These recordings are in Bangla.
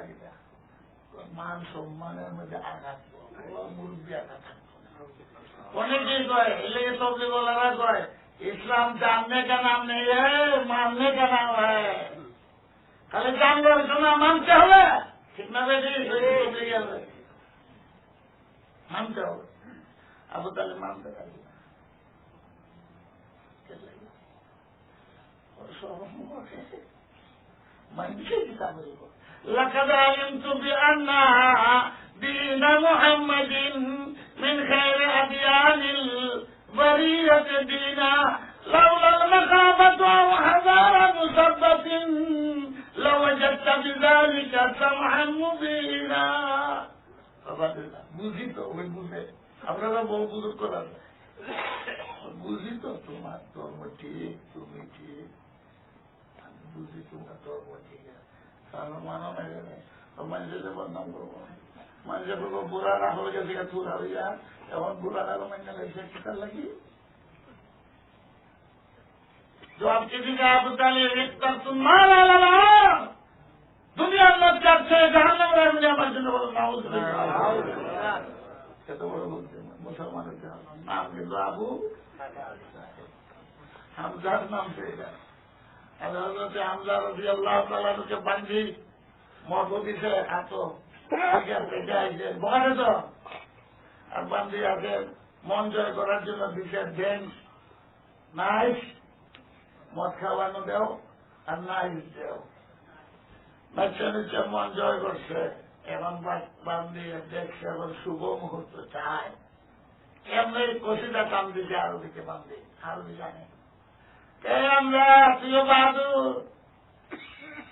নাকি মান সম্মানের মধ্যে আঘাত মুরব্বী আঘাত অনেকেই কয়, এলে তবলি বলারা কয়, ইসলাম জাননে কা নাম নেই মাননে কা নাম হয় খালি জানবার জন্য মানতে হবে। ঠিক না বেশি মানতে হবে। আবু তাহলে মানতে পারবে না। মানছে। কিতাবের উপর لقد علمت بأنها دين محمد من خير أديان البرية دينا لولا المخافة أو حذار مسبة لوجدت بذلك سمحا مبينا বুঝি তো ওই বুঝে আপনারা বহু বুঝুর করার বুঝি তো তোমার ধর্ম ঠিক তুমি ঠিক বুঝি তোমার ধর্ম ঠিক তাহলে মানো না গেলে মানুষের বদনাম করব মানুষের বলব বুড়া না গেছে চুরা হইয়া এখন বুড়া না মান্য লাগছে কিতার লাগি জবাব কিসি কা আবু তালিব ইফতার তুমার আলালা দুনিয়ার লোক যাচ্ছে জাহান্নাম আমার জন্য বলো নাউজ কত বড় মুসলমানের নাম কিন্তু আবু হামজার নাম সেটা আর মন জয় করার জন্য দিছে ড্যান্স নাইস, মদ খাওয়ানো দেও, আর নাইস দেও। বাচ্চা নিচ্ছে, মন জয় করছে। এখন বান্ধি দেখছে, এখন শুভ মুহূর্ত চায়। এমনি কষিটা টান দিছে আরও দিকে বান্ধি, আরও জানে আমরা প্রিয় বাহাদুর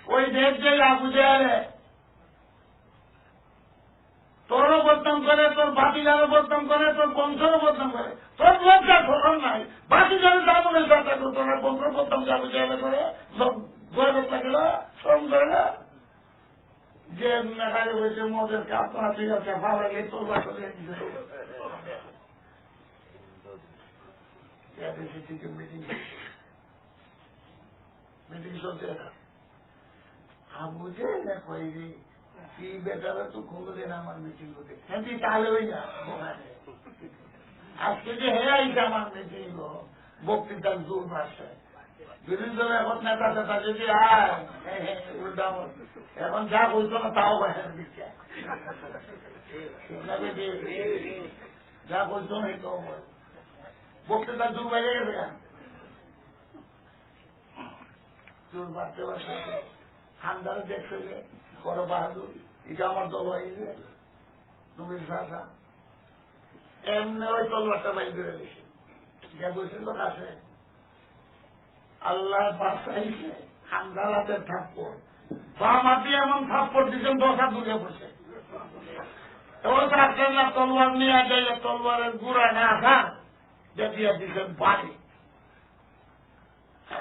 ওই দেশ যে তোরও বদনাম করে তোর বাতিজারও বদনাম করে তোর বংশেরও বদনাম করে। তোর লজ্জা খবর নাই। বাতিজারের দামনের সাথে তোর বংশ বদনাম আবু জেলে করে গরিব লাগল শ্রম করে না। যে মেঘারে হয়েছে মদের কাপ ঠিক আছে ভালো লাগে তোর বাসা মিটিং মিটিং চলছে আবু যে কইরি কি বেটারা তো কোনোদিন আমার মিটিং করতে হ্যাঁ তাহলে ওই না আজকে যে হে আইছে আমার মিটিং বক্তৃতার জোর ভাষে বিরোধী দলের এখন নেতা নেতা যদি এখন যা বলতো না তাও বাইরে দিচ্ছে। যা বলতো না বক্তৃতার জোর বাইরে গেছে কেন? চোর বাড়তে বাড়তে হামদারে দেখছে যে, বড় বাহাদুর, এটা আমার দল হয়েছে। তুমি ভাষা এমনি ওই তলবারটা বাইর করে দিছে। যা বলছিল কাছে আল্লাহ বাসাইছে হামদালাতের থাপ্পড়। বাম হাতে এমন থাপ্পড় দিচ্ছেন দশ হাত দূরে বসে এবার থাকছেন না তলোয়ার নিয়ে যাইলে তলোয়ারের গুড়া না আসা দিয়ে দিচ্ছেন বাড়ি।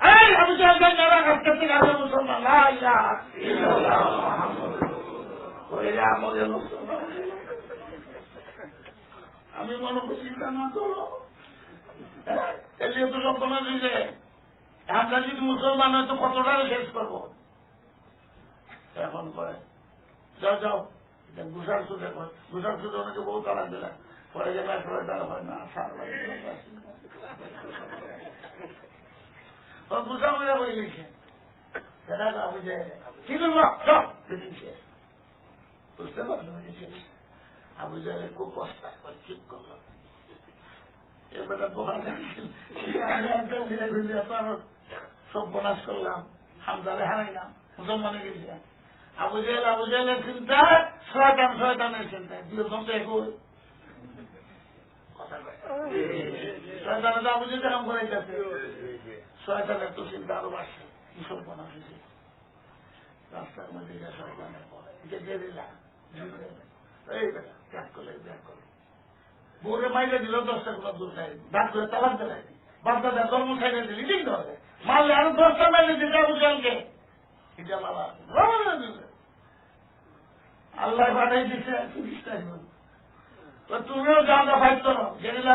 এই যে একজন যারা কাছ থেকে আগে মুসলমান। আমি মনে চিন্তা না করো এলিয়ে তো মুসলমান হয় তো কতটা শেষ করব? এখন করে যাও যাও গুসার সুদে গুসার সুদে ওনাকে বহু তারা দিলে। পরে গেলে তারা হয় না, সার লাগে মজা হয়ে গেছে সেটা আমি যে ঠিক বুঝতে পারল আবু জাহের খুব কষ্ট করে ঠিক করল এবারে সর্বনাশ করলাম হামদারে হারাইলাম মুসলমানে গেছে আবু জেলের চিন্তা শয়তান শয়তানের চিন্তা দুজন তো একই শয়তানে আবু জেল কাম করাইতেছে শয়তানের তো চিন্তা আরও বাড়ছে কি সর্বনাশ হয়েছে রাস্তার মধ্যে শয়তানের পরে এটা দিলাম এই বেটা করলে ত্যাগ করলে বউরে মাইরে দিল, দশটা কোনো দূর নাই ডাক করে তালাক দেয় বাপদাদা ধর্ম খাইলে দিলি, ঠিক ধরে। মারলে আরও দশটা মাইলে দিতে এটা আল্লাহ বানাই দিচ্ছে তুমিও যা যা ভাই তো গেরিলা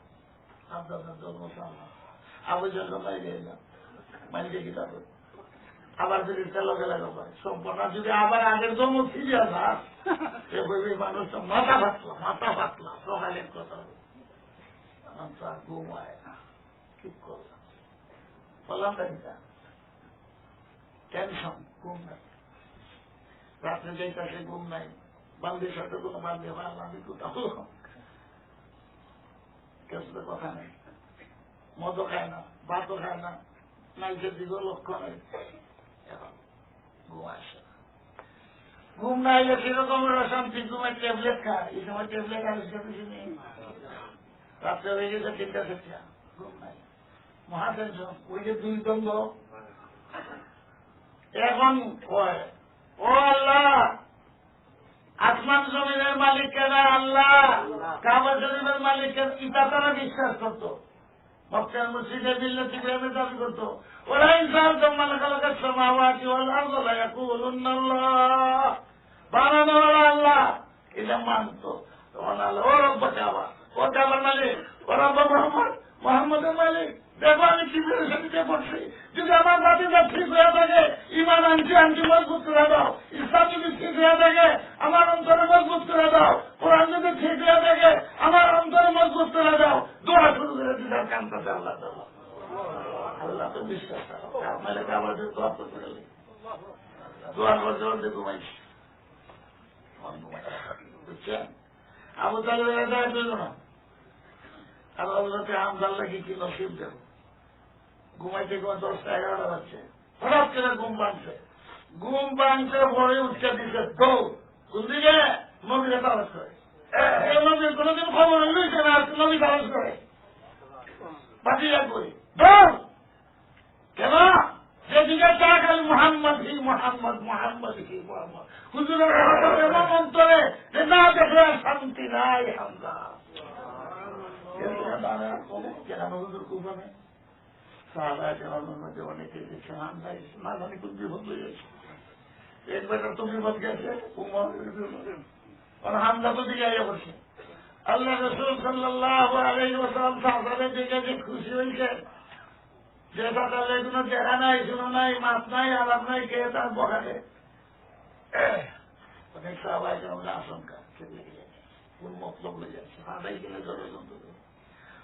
আবর্জনা বাইরে এলাম মাইকে কি যাবে? আবার যদি তেলো গেলে করে সম্পূর্ণ যদি আবার আগের জন্ম ফিরে আসা সে বলবি মানুষ মাথা ফাটলো মাথা ফাটলো, সকালের কথা। ঘুমায় না ঠিক করলাম টেনশন ঘুম নাই। রাত্রে যাইতেছে ঘুম নাই বান্দির সাথে কোনো ভালো আমি কোথাও সাথে কথা নেই? মদও খায় না ভাতও খায় না নাইকের দিকেও লক্ষ্য নেই এখন ঘুম আসে ঘুম না এলে কিরকমের অশান্তি ঘুমের ট্যাবলেট খায়। এই সময় ট্যাবলেট আবিষ্কার কিছু নেই। রাত্রে হয়ে গেছে তিনটা চারটা, ঘুম নাই। মহা টেনশন ওই যে দুই দ্বন্দ্ব। এখন কয়, ও আল্লাহ আসমান জমিনের মালিক কেন আল্লাহ, কাবা শরীফের মালিক কেন ইটা তারা বিশ্বাস করতো। মক্কার মসজিদে মিল্লাতি প্রেমে দাবি করতো ওরা ইনসান তোমার কালকের সমাওয়াতি ওয়াল আরদ লা ইয়াকুলুন্নাল্লাহ বানানো হলো আল্লাহ, এটা মানতো। আল্লাহ, ও রব্ব কাবা, ও কাবার মালিক, ও রব্ব মোহাম্মদ, মোহাম্মদের মালিক। দেখো, আমি কি সাথে পড়ছি যদি আমার বাতিটা ঠিক হয়ে থাকে, ইমান আনছি আনছি, মজবুত করে দাও। ইসলাম যদি ঠিক হয়ে থাকে, আমার অন্তরে মজবুত করে দাও। কোরআন যদি ঠিক হয়ে থাকে, আমার অন্তরে মজবুত করে দাও। দোয়া শুরু করে দিলাম কামটাতে আল্লাহ। আল্লাহ তো বিশ্বাস আপনাদের আবার দোয়া করতে গেলে। দোয়া করতে করতে ঘুমাইছি বুঝছেন? আবু পেল না। আর কি নসিব দেব? ঘুমাইতে ঘুমা দশটা এগারোটা বাজছে। হঠাৎ করে ঘুম ভাঙছে। ঘুম ভাঙছে পরে উঠতে দিচ্ছে দৌড় কোন দিকে নবীরে তালাশ করে। এই নবীর কোনোদিন খবর লইছে না নবী তালাশ করে? বাকিরা করি দৌড় কেন? যেদিকে চা খালি মোহাম্মদ হি, মোহাম্মদ মোহাম্মদ হি, মোহাম্মদ। হুজুরের এমন অন্তরে যে না দেখলে শান্তি নাই হামদা কেন হুজুর কুফানে সাহাবা কেরামের মধ্যে অনেকে দেখছেন আমরা না জানি কোন বিপদ হয়ে গেছে একবার তো বিপদ গেছে হামলা তো দিকে আইয়া বসে আল্লাহ রসুল সাল্লাহ আলাই দিকে যে খুশি হয়েছে যে সকালে কোনো দেখা নাই শুনো নাই মাছ নাই আলাপ নাই কে তার বকালে অনেক সাহাবাই কেমন আশঙ্কা কোন মতলব হয়ে যাচ্ছে হাঁটাই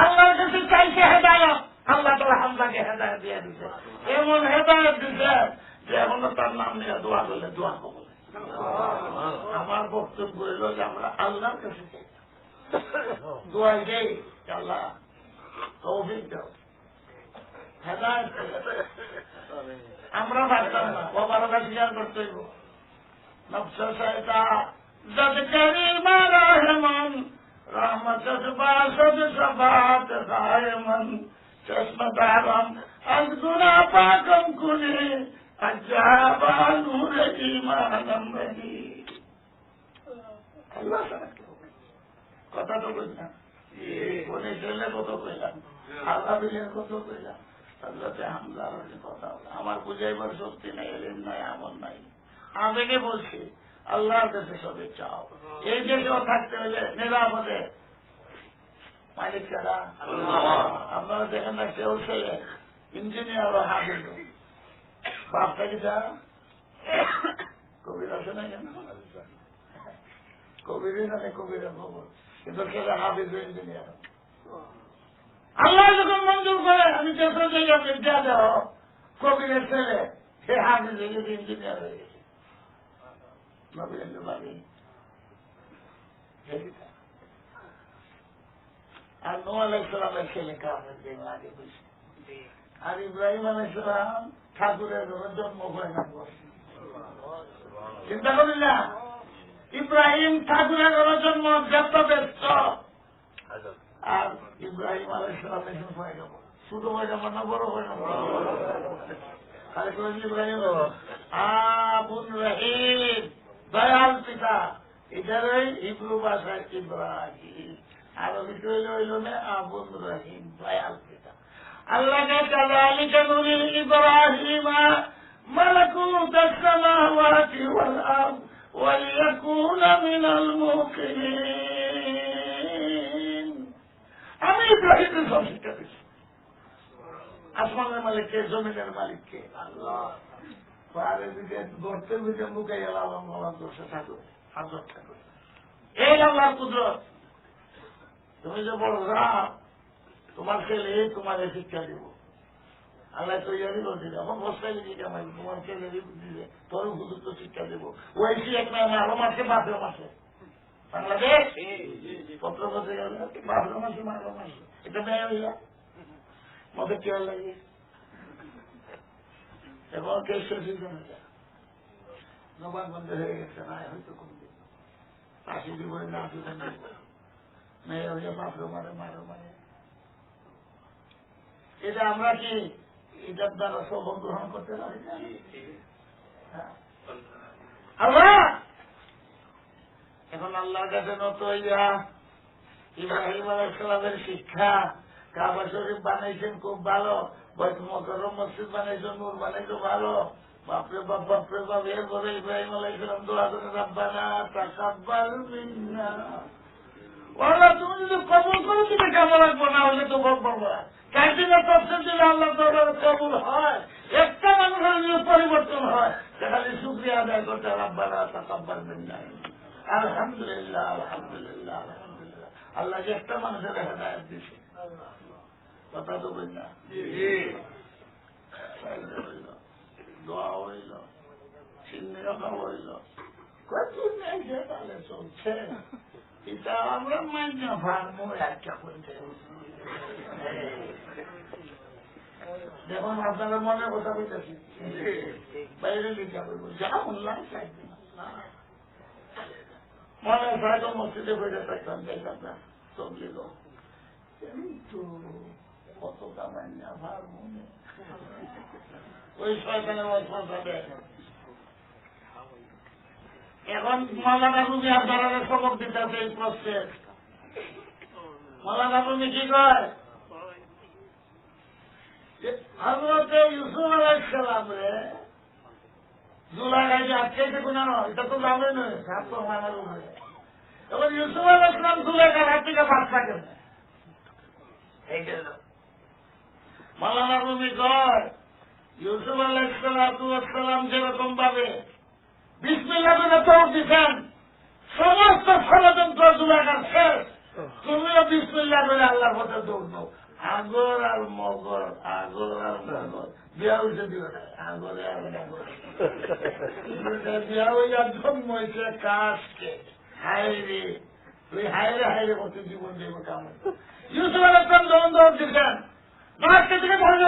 আল্লাহর কাছে চাইছে হেদায়ত। আল্লাহ তালা হামদাকে হেদায়ত দিয়ে দিছে। এমন হেদায়ত দিছে যে এখনও তার নাম নিয়ে দোয়া করলে দোয়া কবলে। আমার বক্তব্য হইল যে আমরা আল্লাহর কাছে দোয়া দেই আল্লাহ তৌফিক দাও। হেদায়ত আমরা পারতাম না ও বারোটা স্বীকার করতে হইব। নফস সাহেবা জদ করি وتتباسط صفات قائما چشمت عرم از گناه پاکم کنی اجابا نور ایمانم رہی আল্লাহ ছাড়া কেউ নেই। কথা তো বললাম কোনে ছেলে কত কইলাম আল্লাহ বিলের কত কইলাম হজরতে হামজা কথা হলো। আমার বুঝাইবার শক্তি নাই এলিম নাই আমল নাই আবেগে বলছি আল্লাহর কাছে সবে চাও। এই দেশেও থাকতে হলে নিরাপদে। মালিক ছাড়া আপনারা দেখেন না কেউ ছেলে ইঞ্জিনিয়ার হাফিজ। বাপটা কি যা কবির আছে না কেন কবিরই জানে কবিরের খবর। কিন্তু ছেলে হাফিজ ইঞ্জিনিয়ার আল্লাহ যখন মঞ্জুর করে আমি যখন জায়গা বিদ্যা দেও কবিরের ছেলে সে হাফিজ ইঞ্জিনিয়ার হয়ে গেছে। আর নো আলাইসালামের ছেলে কামের দিন আগে বসে আর ইব্রাহিম আলাইসালাম ঠাকুরের জন্ম চিন্তা করি না ইব্রাহিম ঠাকুরের জন্ম ব্যস্ত ব্যস্ত আর ইব্রাহিম আলাইসালাম এসে যাব ছোট হয়ে যাব না বড় হয়ে করেছি ইব্রাহিম আবুন রহিম দয়াল পিতা এটারই হিব্রু ভাষায় ইব্রাহিম আরবি হইল হইল না আবুন রহিম দয়াল পিতা আল্লাহকে كذلك نري إبراهيم ملكوت السماوات والأرض وليكون من الموقنين আমি ইব্রাহিমের সব শিক্ষা দিচ্ছি আসমানের মালিককে জমিনের মালিককে আল্লাহ পাহাড়ের দিকে গর্তের দিকে মুখে গেলাম আমার দোষে থাকো হাজর থাকো এই আল্লাহর কুদরত তুমি যে বড় রাম তোমার ছেলে তোমার শিক্ষা দিব আল্লাহ তৈরি করছি এখন বস্তায় লিখে কেমন তোমার ছেলে দিবে তোর উপযুক্ত শিক্ষা দেবো ওই সি এক নামে আরও মাসে বাপের মাসে বাংলাদেশ পত্র পত্রে গেলে বাপের মাসে মাসে এটা মেয়ে হইলা মধ্যে কেয়ার লাগে এবং কে শেষ নবান বন্ধ হয়ে গেছে না হয়তো জীবনে না মেয়ে হয়ে মারে মারো এটা আমরা কি এটার দ্বারা সবক গ্রহণ করতে পারি। আল্লাহ এখন আল্লাহর কাছে নত ইয়া ইব্রাহিম আলাইসালামের শিক্ষা কাবা শরীফ বানাইছেন খুব ভালো মকরম মসজিদ বানাইছেন নূর বানাইছো, ভালো। বাপরে বাপ বাপরে বাপ এরপরে ইব্রাহিম আলাইসালাম তুমি যদি কবুল করে দিবে, কেমন রাখব না হলে তো দিলে আল্লাহ দরবারে কবুল হয়। একটা মানুষের যদি পরিবর্তন হয়। সেখানে শুক্রিয়া আদায় করতে রাব্বানা তাকাব্বাল মিন্না। আলহামদুলিল্লাহ আলহামদুলিল্লাহ আলহামদুলিল্লাহ। আল্লাহ একটা মানুষের হেদায়ত দিছে কথা তো বলি না দোয়া হইল রাখা হইল কত নেই তাহলে চলছে এটা আমরা মান্য ভাঙবো একটা করতে দেখুন আপনারা মনে কথা বলতেছি বাইরে লিখা যা চাইবে মনে হয়তো মসজিদে বসে থাকতাম দেখলাম না লোক কিন্তু কত কামাই না ভার মনে। ওই শয়তানের দেয় এখন মালানা রুমি আপনারা সবক দিতেছে এই প্রশ্নের মালানা রুমি কি কয়? হজরতে ইউসুফ আলাইসালাম রে জুলাই যে আটকে কোনো এটা তো যাবে নয় ইউসুফ আলাইসলাম জুলাইকার হাত থেকে বাচ্চা কেন এই যে মালানা রুমি কয় ইউসুফ আলাইসালাম যেরকম ভাবে বিসমিল্লা করে তোর দিচ্ছেন সমস্ত ষড়যন্ত্র জুলাইকার শেষ। তুমিও বিসমিল্লা করে আল্লাহর পথে দৌড় দাও আগর আর মগর, আগর আর মগর বিয়া হয়েছে আগরে আর মগর বিয়া হইয়া জন্ম হয়েছে কাজকে হাইরে তুই হাইরে হাইরে করতে জীবন দেব কাম ইউসুফ দৌড় দিচ্ছেন মাসকে থেকে ধরে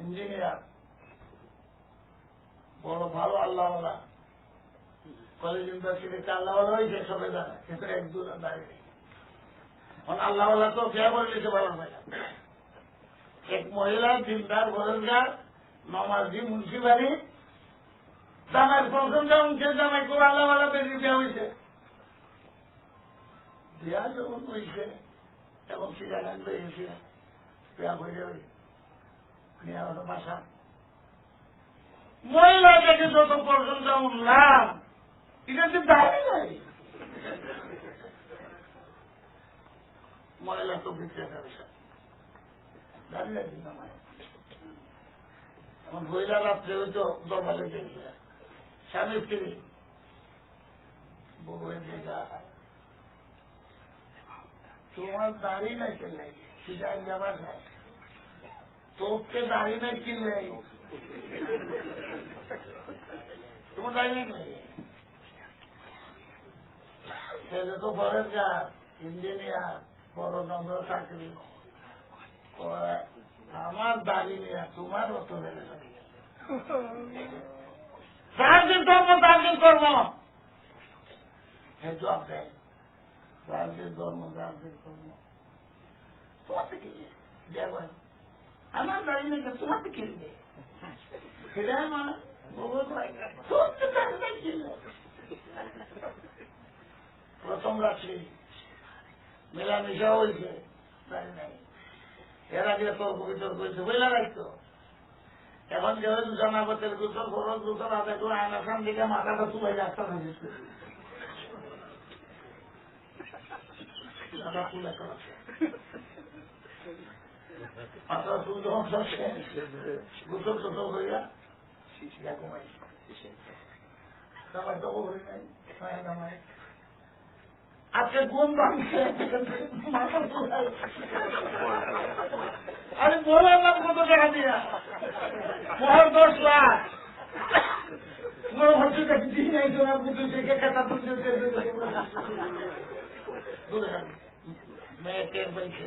ইঞ্জিনিয়ার। বড় ভালো আল্লাহ কলেজ ইউনিভার্সিটিতে আল্লাহ হয়েছে সবে জানে, কিন্তু এক দুজন দাঁড়িয়ে এখন আল্লাহ তো কে বলে দিতে পারেন না। এক মহিলা, দিনদার বরজগার নমাজি মুন্সি বাড়ি জামাই প্রথম যখন যে জামাই করে আল্লাহ বেশি দেওয়া হয়েছে বিয়া যখন হয়েছে এবং সিগারেট হয়েছে বিয়া হয়ে যাবে বাসা। মহিলা দেখে যত পর্যন্ত উঠলাম এটা তো দাঁড়িয়ে নাই মহিলা তো দাঁড়িয়ে এখন মহিলা রাত্রে হয়তো দরবারে গেছে স্বামী স্ত্রী। জায়গা তোমার দাড়ি নাই কেন সেটা যাবার নাই তোকে দাড়ি নাই কিনলে। তোমার দাড়ি নেই ছেলে তো পরের কাজ ইঞ্জিনিয়ার বড় নম্বর চাকরি। করে, আমার দাড়ি নিয়ে তোমার অত বেড়ে চার দিন ধর্ম চার দিন কর্ম হে জব দেয় চার দিন ধর্ম চার দিন তোমার থেকে বউ ভাই তোর তো দাড়ি নেই কিনবে প্রথম রাত্রি মেলামেশা হয়েছে এর আগে তর্ক বিতর্ক হয়েছে বইলা রাখতো এখন যেহেতু জনাপতের গুতর খরচ গুতর আদায় করে আয়নার সামনে দিকে মাথাটা তুলে রাস্তা হয়ে মাথা তুল যখন সরছে গুতর ছোট হইয়া শিশিয়া কমাইছে জামাই তো হই নাই মায়ের জামাই আজকে ঘুম ভাঙছে মাথা তুলে আরে বললাম না কত টাকা দিয়া মোহর দশ লাখ মেয়েকে বলছে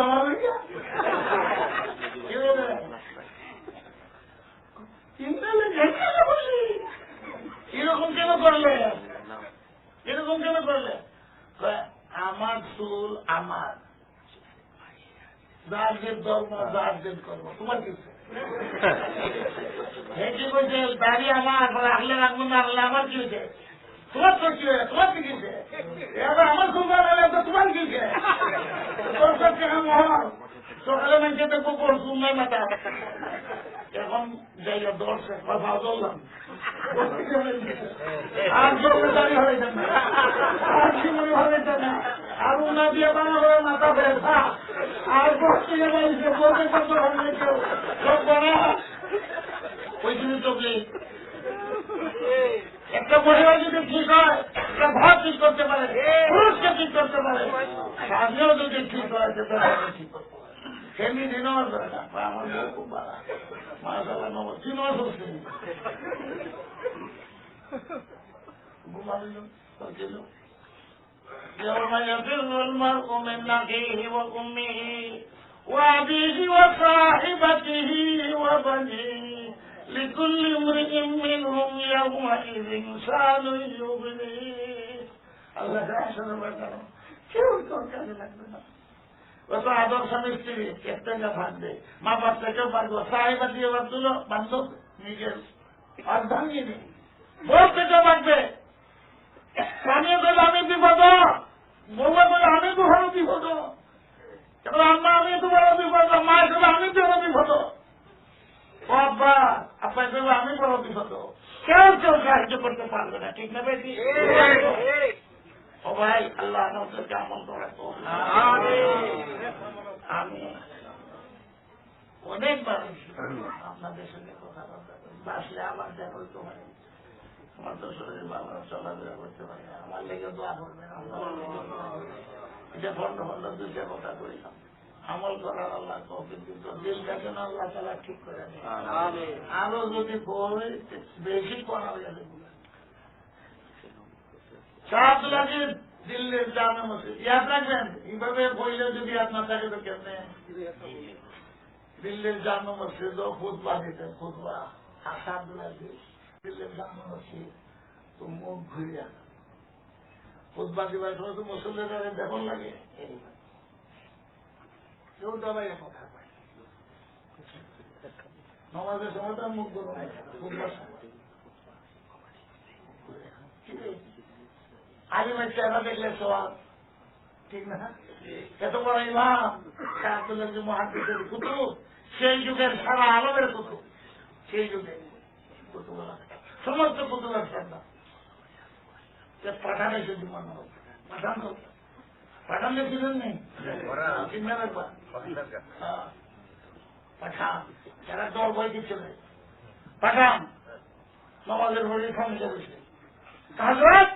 আমার গেছে কি হয়েছে ইন্দ্রালে ঘেটে বসি এরকম কেন করলে এরকম কেন করলে আমার চুল আমার যারদের ধর্ম যারদের কর্ম তোমার কি হে কি বলছে দাড়ি আমার রাখলে রাখব না রাখলে আমার কি হয়েছে তোমার তো হয়েছে? তোমার কি হয়েছে? এবার আমার সুন্দর হলে তো তোমার হয়েছে? তোর কাছে আমার সকালে মানুষে দেখব পরশু নাই মাথা। এখন জায়গা দর্শে কথা বললাম আর বসতে গেলে ওই চকলি একটা মহিলা যদি ঠিক হয় একটা ঘর ঠিক করতে পারে পুরুষকে ঠিক করতে পারে স্বামীও যদি ঠিক হয় সেটা ঠিক করতে পারে সেমনি দিনও করে না আমার বউ খুব ভালো মাসাল্লাহ নব তিনও করছে يوم يفر المرء من أخيه وأمه وأبيه وصاحبته وبنيه لكل امرئ منهم يومئذ شان يغنيه الله أحسن وكرم কেউ তোর কাজে লাগবে না কত আদর স্বামী স্ত্রী একটা ভাববে মা বাচ্চাকেও পারবো সাহেবা দিয়ে ভাবছিল বান্ধব নিজের অর্ধাঙ্গিনী ভোর থেকে বাঁধবে স্বামী বলে আমি বিপদ বউয়া বলে আমি তো বড় বিপদ এবার আম্মা আমি তো বড় বিপদ মা বলে আমি তো বড় বিপদ ও আব্বা আব্বা বলে আমি বড় বিপদ। কেউ কেউ সাহায্য করতে পারবে না ঠিক না বেশি ও ভাই আল্লাহ আমাদেরকে আমল করে তো আমি অনেক মানুষ আপনাদের সঙ্গে কথাবার্তা করি বাসলে আমার দেখা হইতে পারে। আমার তো শরীর ভালো চলাফেরা করতে পারে আমার লেগে দোয়া করবেন আপনার। এটা খন্ড খন্ড দুইটা কথা করিলাম আমল করার আল্লাহ তৌফিক দিত দিলটা যেন আল্লাহ তালা ঠিক করে আরও যদি বই বেশি করা যাবে সাত লাগে দিল্লির জামে মসজিদ। ইয়াদ রাখবেন? এইভাবে বইলে যদি আপনার থাকে তো কেমনে? দিল্লির জামে মসজিদ খুদবা দিতে খুদবা আসাদ লাগে দিল্লির জামে মসজিদ তো মুখ ঘুরিয়া। খুদবা দিবার সময় তো মুসল্লিরা দেখুন লাগে। কেউ দাবাই কথা কয়। নমাজের সময় তো মুখ সময় আলিমের চেহারা দেখলে সবাব ঠিক না? এত বড় ইমাম শাহাদুল্লাহ মহাদিসের কুতুব, সেই যুগের সারা আলমের কুতুব, সেই যুগে সমস্ত কুতুবের শ্রদ্ধা পাঠানে যদি মনে হোক পাঠান পাঠান দেখছিলেন নেই চিন্তা রাখবা হ্যাঁ। পাঠান যারা দল বই দিচ্ছিল পাঠান নমাজের ঘরে সামনে বসে हजरत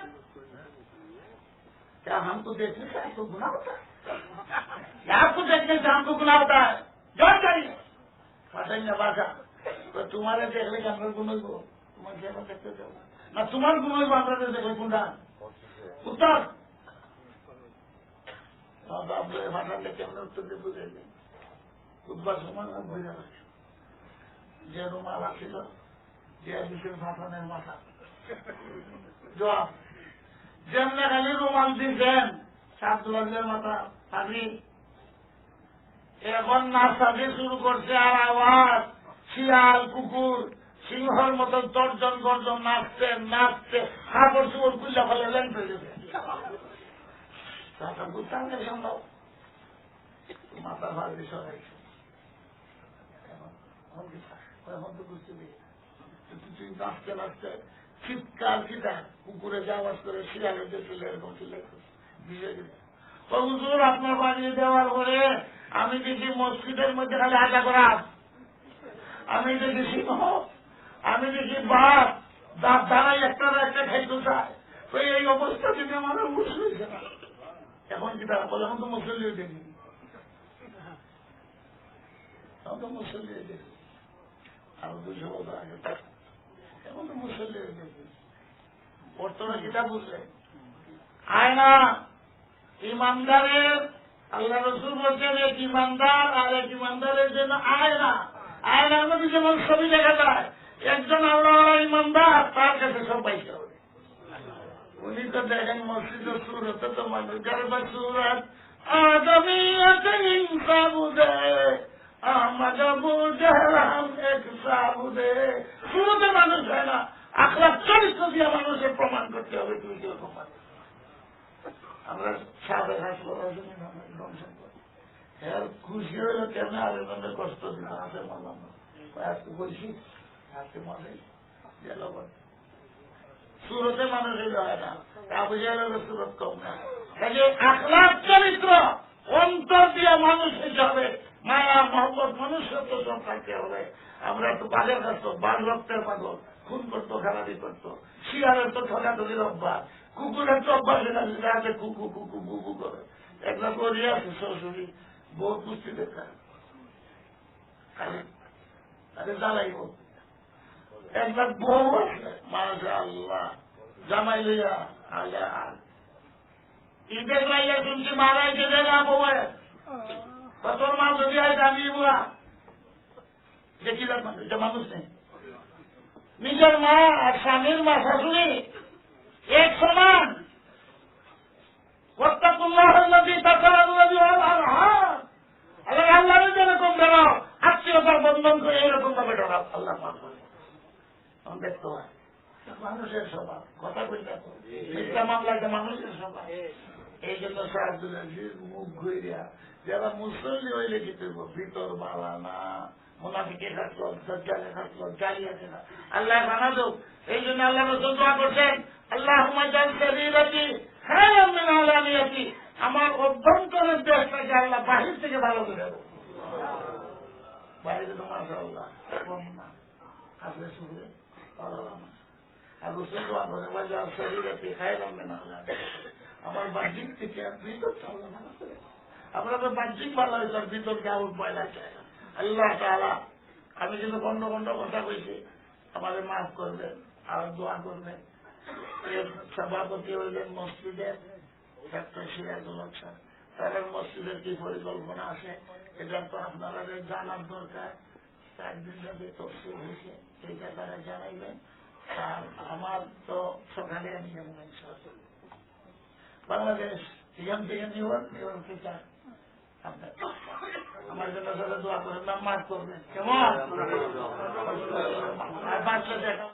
क्या हमको देखने से आपको गुना होता है क्या आपको देखने से हमको गुना होता है जॉइन करिए पसंद बाजा तो तुम्हारे देखने के अंदर गुनो को तुम्हारे सेवा देखते जाओ ना तुम्हारे गुनो को अंदर देखले कुंडा মাথা আপনার ফাটালে কেমন উত্তর বুঝে নেই বুধবার সময় বুঝে গেছে যে রুমালা ছিল যে বিশেষ ভাষণের মাথা জবাব যেমনে খালি রুমাল দিয়েছেন সাত লঞ্চের মাথা সাজি এখন নার্সাজি শুরু করছে আর আওয়াজ শিয়াল কুকুর সিংহর মতো দর্জন গর্জন নাচতে নাচতে হাবর চুবর কুল্লা ফলে লেন ফেলে তখন বুঝতাম সম্ভব তুই চিৎকার কিটা কুকুরে যে আওয়াজ করে ছিল এরকম ছিল হুজুর আপনার বাড়ি দেওয়ার পরে আমি দেখি মসজিদের মধ্যে খালি আশা করা আমি দেখি সিংহ আমি দেখি বাঘ দাঁত দাঁড়াই একটা একটা খাইতে চায় তো এই অবস্থা যদি আমার না এখন কি তারা বলে এখন তো মুসল্লি দেখি এখন তো মুসল্লি আরও দুশো বছর আগে এখন তো মুসল্লি বর্তমানে বুঝলে আয়না ইমানদারের আল্লাহ রসুল বলছেন এক ইমানদার আর এক ইমানদারের জন্য আয়না আয়নার মধ্যে যেমন ছবি দেখা যায় একজন আল্লাহ ইমানদার তার কাছে সব পাইতে উনি তো দেখেন মসজিদ সুরত তো মানুষ যারা সুরত। আদমি হিংসা বুঝে, আহমদ বুঝে এক সাবুদে সুরতে মানুষ হয় না, আখলাখ চরিত্র দিয়ে মানুষের প্রমাণ করতে হবে, তুমি কীরকম মানুষ আমরা সাবেক হাসপাতাল এর খুশি হইল কেন? আবেদনের কষ্ট দিল হাতে মারলাম আজকে বলছি সুরতে মানুষ হইলে হয় না। তা বুঝে সুরত কম না। কাজে আখলাখ চরিত্র, অন্তর দিয়ে মানুষ হিসাবে মায়া, মহব্বত, মনুষ্যত্ব সব থাকতে হবে। আমরা তো বাঘের কাছ বাঘ রক্তের পাগল, খুন করতো খেলাধি করতো। শিয়ারের তো ঠকাঠকির অভ্যাস, কুকুরের তো অভ্যাস এটা আছে কুকু কুকু কুকু করে। একটা করিয়ে আছে শ্বশুরি বহু পুষ্টি দেখা খালি জ্বালাইব একটা বউ আছে মাঝে আল্লাহ জামাই লইয়া আল্লাহ ঈদের লাইয়া শুনছি মারাই যেতে না বউয়ের তোর মা যদি হয় জানিয়ে বুড়া দেখি এটা মানুষ নেই নিজের মা আর স্বামীর মা শাশুড়ি এক সমান আল্লাহ আত্মীয়তার বন্ধন করে এরকম ভাবে ডরাও আল্লাহ দেখতে হয় মানুষের স্বভাব কথা তো। মিথ্যা মামলাটা মানুষের স্বভাব। এই জন্য সাহায্য মুখ ঘুরিয়া যারা মুসল্লি হইলে কি করব ভিতর বালা না মোনাফিকে থাকল দজ্জালে থাকল জালিয়াতে না আল্লাহ এই জন্য আল্লাহ রসুল দোয়া করছেন আল্লাহ আমার অভ্যন্তরের দেশটাকে আল্লাহ বাহির থেকে ভালো করে দেবো। বাইরে তো মাসা আল্লাহ কম না। আসলে শুধু আমার বাহ্যিক থেকে ভিতর চাল্লা ভালো করে আমরা তো বাহ্যিক ভালো হয়েছে আর ভিতরকে পয়লা আল্লাহ তালা আমি কিন্তু বন্ধ বন্ধ কথা কইছি আমাদের মাফ করবেন আর দোয়া করবেন সভাপতি হইলেন মসজিদের তাদের মসজিদের কি পরিকল্পনা আছে এটা তো আপনারা জানার দরকার চার দিন ধরে তফসিল হয়েছে এইটা তারা জানাইবেন আর আমার তো সকালে আমি যেমন। বাংলাদেশ এখান থেকে নিউন থেকে আপনার আমার জন্য সাথে দোয়া করেন মাফ করবেন কেমন আর বাচ্চা দেখা